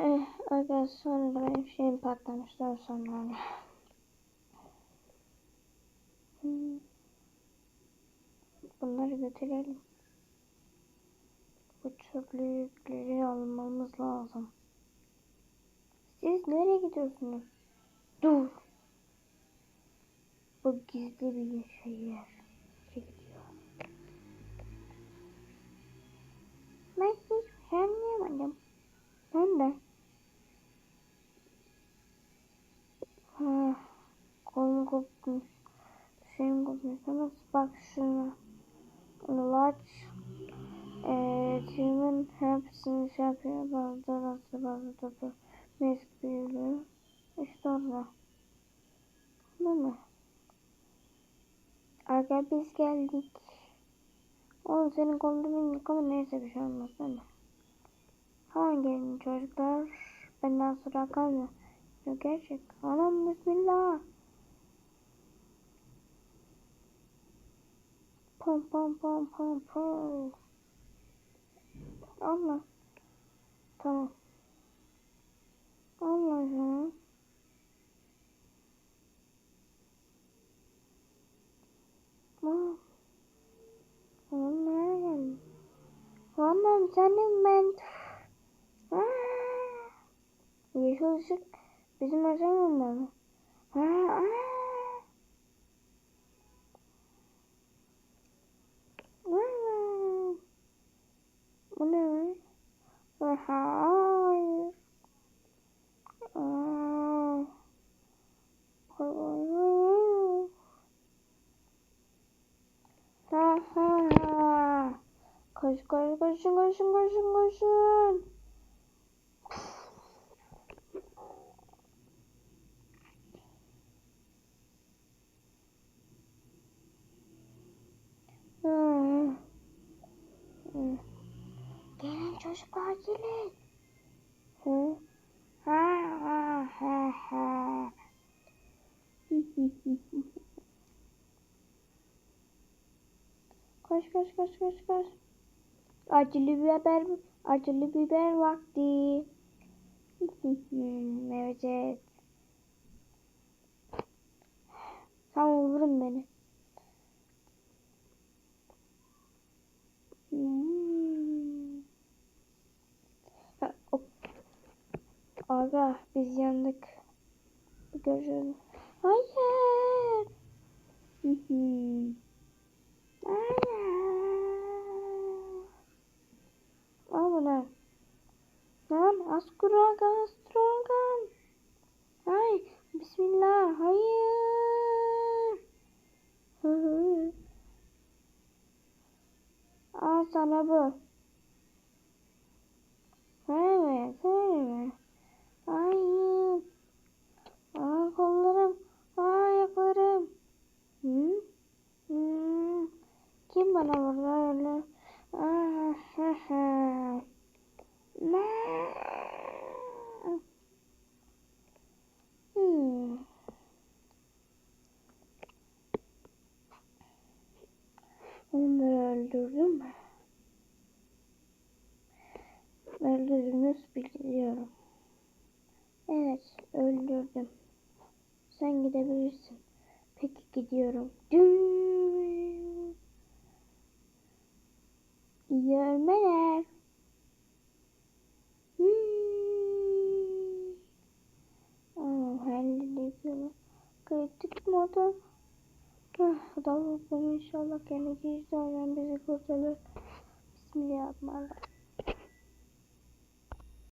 Eh, aga sonra da benim şeyim patlamıştı sonra. Hmm. Bunları götürelim. Bu çöplükleri almamız lazım. Siz nereye gidiyorsunuz? Dur. Bu gizli bir şey yer. Nereye gidiyor? Ben hiç şey anlayamadım. Ben de. Ha, kolum kopmuş. Şeyim kopmuş ama bak şuna. Large eee tümün hepsini şey yapıyor. Bazı arası bazı topu. Mesk büyülü. İşte orada. Değil mi? Aga biz geldik. Oğlum senin kolunu bilmiyorum ama neyse bir şey olmaz değil mi? Hemen gelin çocuklar. Benden sonra kalmıyor. Yok gerçek. Anam bismillah. Pom pom pom pom pom. Allah. Tamam. Allah ya. Nereye geldin? Oğlum senin ben... Aa. Yeşil ışık bizim aşağı olmalı. Ha. Aa. Bu ne? Hayır. Aa. Hayır. Ha ha ha. Koş koş koşun koşun koşun koşun. Ha. Hı. Gelin çocuklar gelin. Hı? Ha ha ha ha. koş koş koş koş koş. Acılı biber, acılı biber vakti. evet. Tamam vurun beni. Hmm. Ha. Aga biz yandık. Görüşürüz. Hayır. Hı hı. Hayır. Al bunu. Lan askuraga astrogan. Ay bismillah. Hayır. Hı. Al sana bu. Evet, evet. Hayır. Aa kollarım. Aa ayaklarım. Hı? Hı. Kim bana vurdu öyle? Aa, hı hı. Ne? Hmm. Onları öldürdüm mü? Öldürdünüz biliyorum. Evet, öldürdüm. Sen gidebilirsin. Peki gidiyorum. Dün. İyi ölmeler. Hmm. Aa, halledeceğim. Kritik moda. Davul inşallah geleceğiz. Bizi kurtarır. Bismillahirrahmanirrahim.